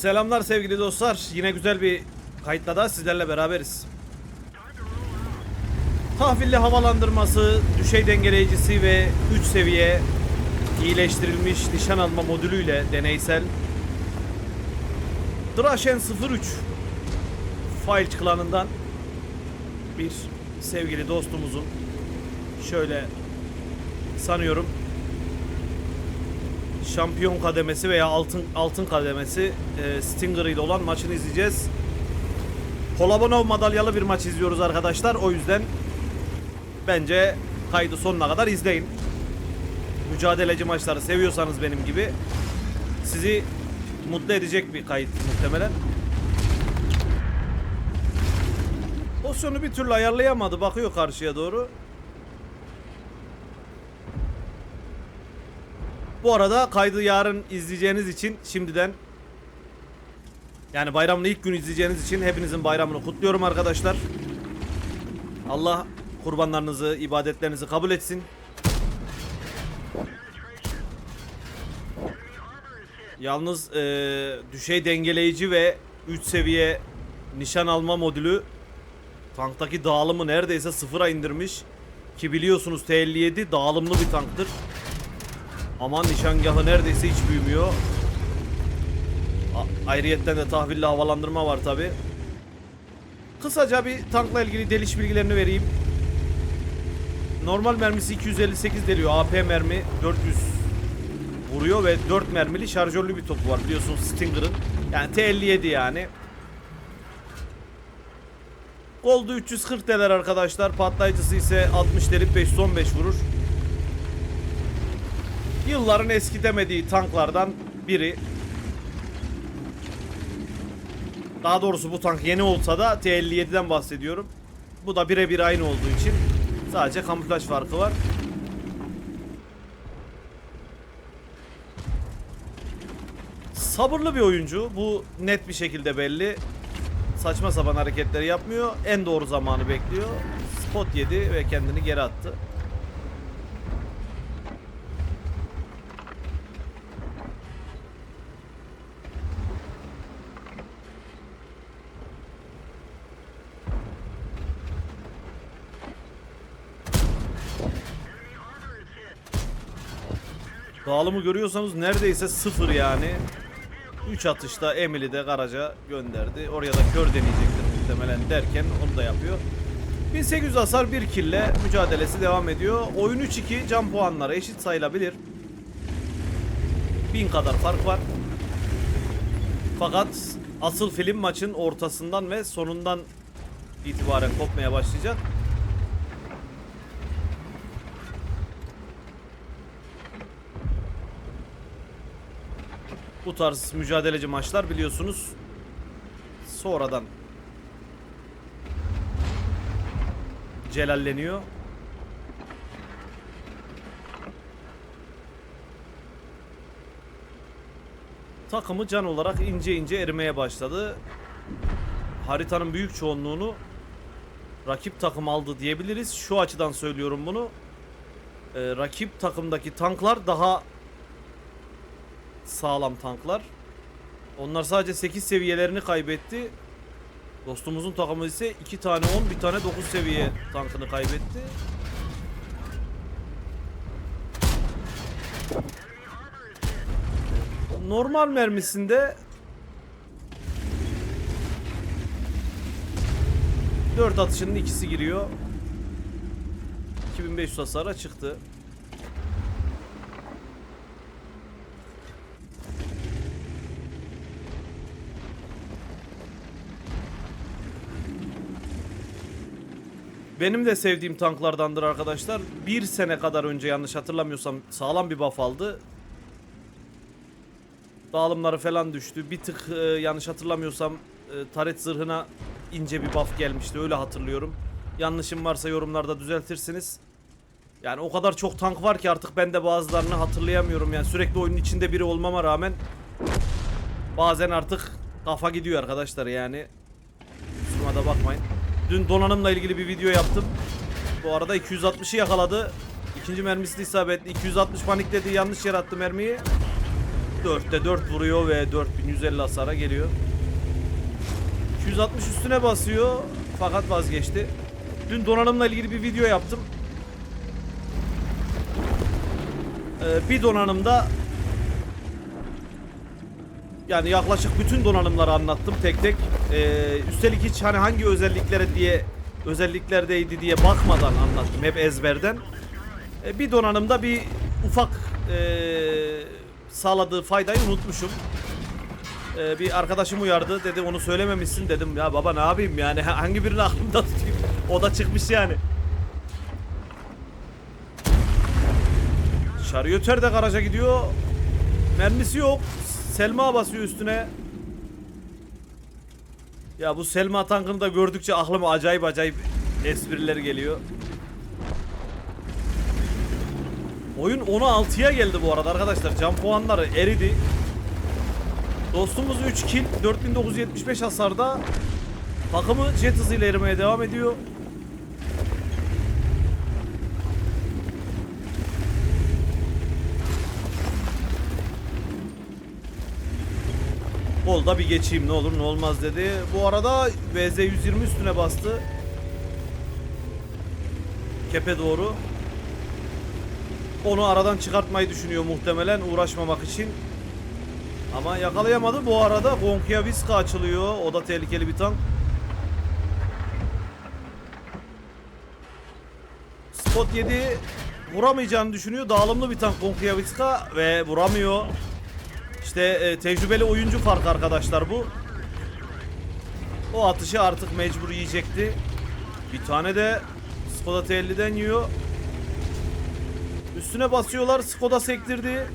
Selamlar sevgili dostlar. Yine güzel bir kayıtla da sizlerle beraberiz. Tahvilli havalandırması, düşey dengeleyicisi ve 3 seviye iyileştirilmiş nişan alma modülüyle deneysel Draşen 03 File klanından bir sevgili dostumuzun şöyle sanıyorum şampiyon kademesi veya altın altın kademesi e, Stinger ile olan maçını izleyeceğiz. Kolabanov madalyalı bir maç izliyoruz arkadaşlar. O yüzden bence kaydı sonuna kadar izleyin. Mücadeleci maçları seviyorsanız benim gibi sizi mutlu edecek bir kayıt muhtemelen. Pozisyonu bir türlü ayarlayamadı. Bakıyor karşıya doğru. Bu arada kaydı yarın izleyeceğiniz için şimdiden yani bayramın ilk günü izleyeceğiniz için hepinizin bayramını kutluyorum arkadaşlar. Allah kurbanlarınızı, ibadetlerinizi kabul etsin. Yalnız eee, düşey dengeleyici ve 3 seviye nişan alma modülü tanktaki dağılımı neredeyse sıfıra indirmiş. Ki biliyorsunuz T57 dağılımlı bir tanktır. Aman nişangahı neredeyse hiç büyümüyor. A- ayrıyetten de tahvilli havalandırma var tabi. Kısaca bir tankla ilgili deliş bilgilerini vereyim. Normal mermisi 258 deliyor. AP mermi 400 vuruyor ve 4 mermili şarjörlü bir topu var biliyorsunuz Stinger'ın. Yani T57 yani. Gold'u 340 deler arkadaşlar. Patlayıcısı ise 60 delip 515 vurur. Yılların eskitemediği tanklardan biri. Daha doğrusu bu tank yeni olsa da T57'den bahsediyorum. Bu da birebir aynı olduğu için sadece kamuflaj farkı var. Sabırlı bir oyuncu. Bu net bir şekilde belli. Saçma sapan hareketleri yapmıyor. En doğru zamanı bekliyor. Spot yedi ve kendini geri attı. Dağılımı görüyorsanız neredeyse sıfır yani. 3 atışta Emily de garaja gönderdi. Oraya da kör deneyecektir muhtemelen derken onu da yapıyor. 1800 hasar 1 kille mücadelesi devam ediyor. Oyun 3-2 can puanları eşit sayılabilir. 1000 kadar fark var. Fakat asıl film maçın ortasından ve sonundan itibaren kopmaya başlayacak. Bu tarz mücadeleci maçlar biliyorsunuz sonradan celalleniyor. Takımı can olarak ince ince erimeye başladı. Haritanın büyük çoğunluğunu rakip takım aldı diyebiliriz. Şu açıdan söylüyorum bunu. Ee, rakip takımdaki tanklar daha sağlam tanklar. Onlar sadece 8 seviyelerini kaybetti. Dostumuzun takımı ise 2 tane 10, bir tane 9 seviye tankını kaybetti. Normal mermisinde 4 atışının ikisi giriyor. 2500 hasara çıktı. Benim de sevdiğim tanklardandır arkadaşlar. Bir sene kadar önce yanlış hatırlamıyorsam sağlam bir buff aldı. Dağılımları falan düştü. Bir tık e, yanlış hatırlamıyorsam e, taret zırhına ince bir buff gelmişti. Öyle hatırlıyorum. Yanlışım varsa yorumlarda düzeltirsiniz. Yani o kadar çok tank var ki artık ben de bazılarını hatırlayamıyorum. Yani sürekli oyunun içinde biri olmama rağmen bazen artık kafa gidiyor arkadaşlar yani. Kusuruma da bakmayın. Dün donanımla ilgili bir video yaptım. Bu arada 260'ı yakaladı. İkinci mermisi de isabetli. 260 panikledi. Yanlış yere attı mermiyi. 4'te 4 vuruyor ve 4150 hasara geliyor. 260 üstüne basıyor fakat vazgeçti. Dün donanımla ilgili bir video yaptım. Ee, bir donanımda yani yaklaşık bütün donanımları anlattım tek tek. Ee, üstelik hiç hani hangi özelliklere diye özelliklerdeydi diye bakmadan anlattım hep ezberden. Ee, bir donanımda bir ufak ee, sağladığı faydayı unutmuşum. Ee, bir arkadaşım uyardı dedi onu söylememişsin dedim ya baba ne yapayım yani hangi birini aklımda tutayım o da çıkmış yani. Şarjöter de garaja gidiyor. Mermisi yok. Selma basıyor üstüne. Ya bu Selma tankını da gördükçe aklıma acayip acayip espriler geliyor. Oyun 16'ya geldi bu arada arkadaşlar. Can puanları eridi. Dostumuz 3 kill 4975 hasarda takımı jet hızıyla erimeye devam ediyor. Bolda bir geçeyim ne olur ne olmaz dedi. Bu arada VZ 120 üstüne bastı. Kepe doğru. Onu aradan çıkartmayı düşünüyor muhtemelen uğraşmamak için. Ama yakalayamadı. Bu arada Gonkia Viska açılıyor. O da tehlikeli bir tank. Spot 7 vuramayacağını düşünüyor. Dağılımlı bir tank Gonkia Viska ve vuramıyor. İşte e, tecrübeli oyuncu farkı arkadaşlar bu. O atışı artık mecbur yiyecekti. Bir tane de Skoda T50'den yiyor. Üstüne basıyorlar. Skoda sektirdi.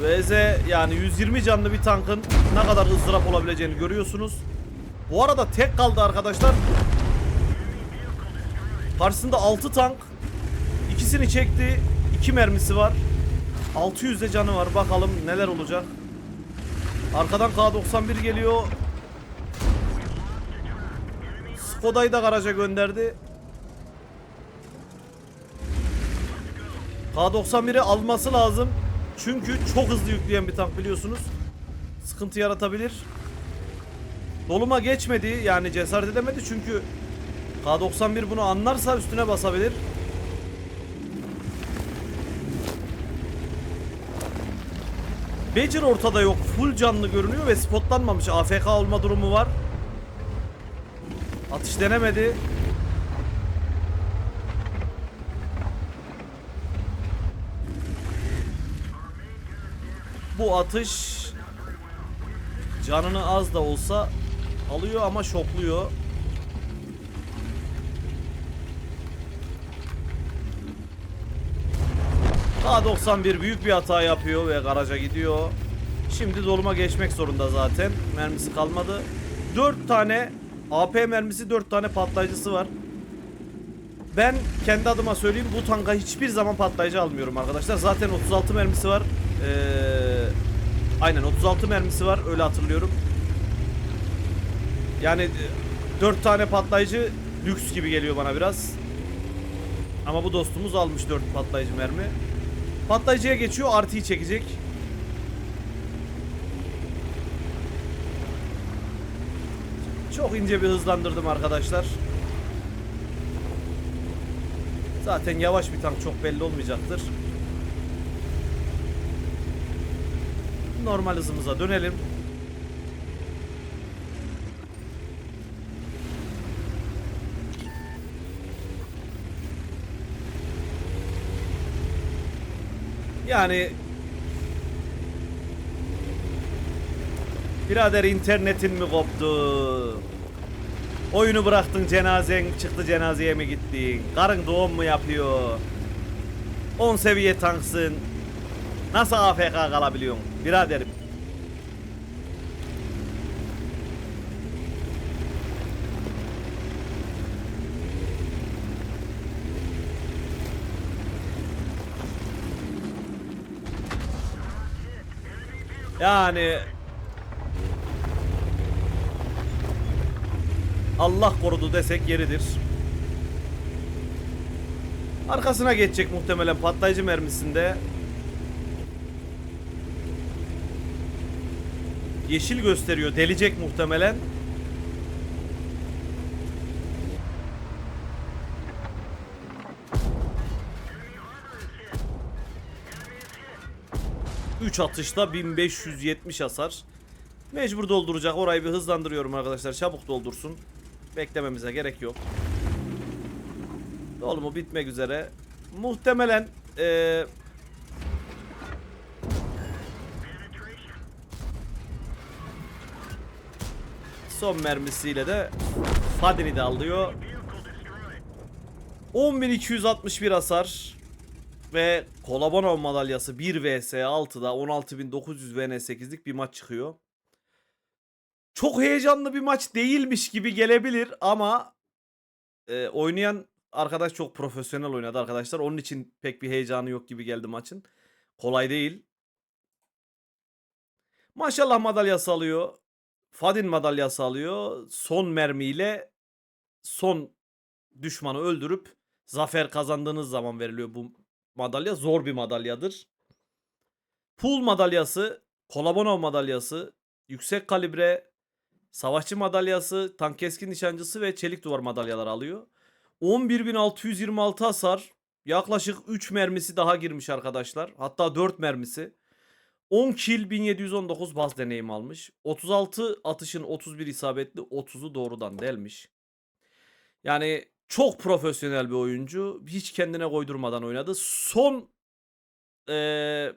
VZ yani 120 canlı bir tankın ne kadar ızdırap olabileceğini görüyorsunuz. Bu arada tek kaldı arkadaşlar. Karşısında 6 tank. İkisini çekti. 2 mermisi var. 600 de canı var. Bakalım neler olacak. Arkadan K91 geliyor. Skoda'yı da garaja gönderdi. K91'i alması lazım. Çünkü çok hızlı yükleyen bir tank biliyorsunuz. Sıkıntı yaratabilir. Doluma geçmedi yani cesaret edemedi çünkü K91 bunu anlarsa üstüne basabilir. Badger ortada yok. Full canlı görünüyor ve spotlanmamış. AFK olma durumu var. Atış denemedi. Bu atış canını az da olsa alıyor ama şokluyor. K91 büyük bir hata yapıyor ve garaja gidiyor. Şimdi doluma geçmek zorunda zaten. Mermisi kalmadı. 4 tane AP mermisi 4 tane patlayıcısı var. Ben kendi adıma söyleyeyim bu tanka hiçbir zaman patlayıcı almıyorum arkadaşlar. Zaten 36 mermisi var. Ee, aynen 36 mermisi var öyle hatırlıyorum. Yani 4 tane patlayıcı lüks gibi geliyor bana biraz. Ama bu dostumuz almış 4 patlayıcı mermi. Patlayıcıya geçiyor artıyı çekecek. Çok ince bir hızlandırdım arkadaşlar. Zaten yavaş bir tank çok belli olmayacaktır. Normal hızımıza dönelim. Yani Birader internetin mi koptu? Oyunu bıraktın cenazen çıktı cenazeye mi gittin? Karın doğum mu yapıyor? 10 seviye tanksın. Nasıl AFK kalabiliyorsun biraderim? Yani Allah korudu desek yeridir. Arkasına geçecek muhtemelen patlayıcı mermisinde. Yeşil gösteriyor. Delecek muhtemelen. Üç atışta 1570 hasar. Mecbur dolduracak. Orayı bir hızlandırıyorum arkadaşlar. Çabuk doldursun. Beklememize gerek yok. Dolumu bitmek üzere. Muhtemelen eee son mermisiyle de Fadin'i de alıyor. 10.261 hasar ve Kolabanov madalyası 1 vs 6'da 16.900 VN8'lik bir maç çıkıyor. Çok heyecanlı bir maç değilmiş gibi gelebilir ama e, oynayan arkadaş çok profesyonel oynadı arkadaşlar. Onun için pek bir heyecanı yok gibi geldi maçın. Kolay değil. Maşallah madalyası alıyor. Fadin madalyası alıyor. Son mermiyle son düşmanı öldürüp zafer kazandığınız zaman veriliyor bu madalya. Zor bir madalyadır. Pool madalyası, Kolabonov madalyası, yüksek kalibre, savaşçı madalyası, tank keskin nişancısı ve çelik duvar madalyaları alıyor. 11.626 hasar. Yaklaşık 3 mermisi daha girmiş arkadaşlar. Hatta 4 mermisi. 10 kill 1719 baz deneyim almış. 36 atışın 31 isabetli 30'u doğrudan delmiş. Yani çok profesyonel bir oyuncu. Hiç kendine koydurmadan oynadı. Son eee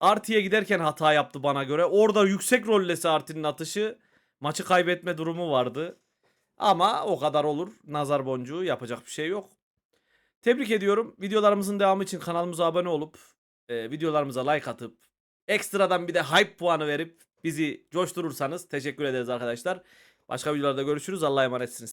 Arti'ye giderken hata yaptı bana göre. Orada yüksek rollesi Arti'nin atışı maçı kaybetme durumu vardı. Ama o kadar olur. Nazar boncuğu yapacak bir şey yok. Tebrik ediyorum. Videolarımızın devamı için kanalımıza abone olup e, videolarımıza like atıp ekstradan bir de hype puanı verip bizi coşturursanız teşekkür ederiz arkadaşlar. Başka videolarda görüşürüz. Allah'a emanetsiniz.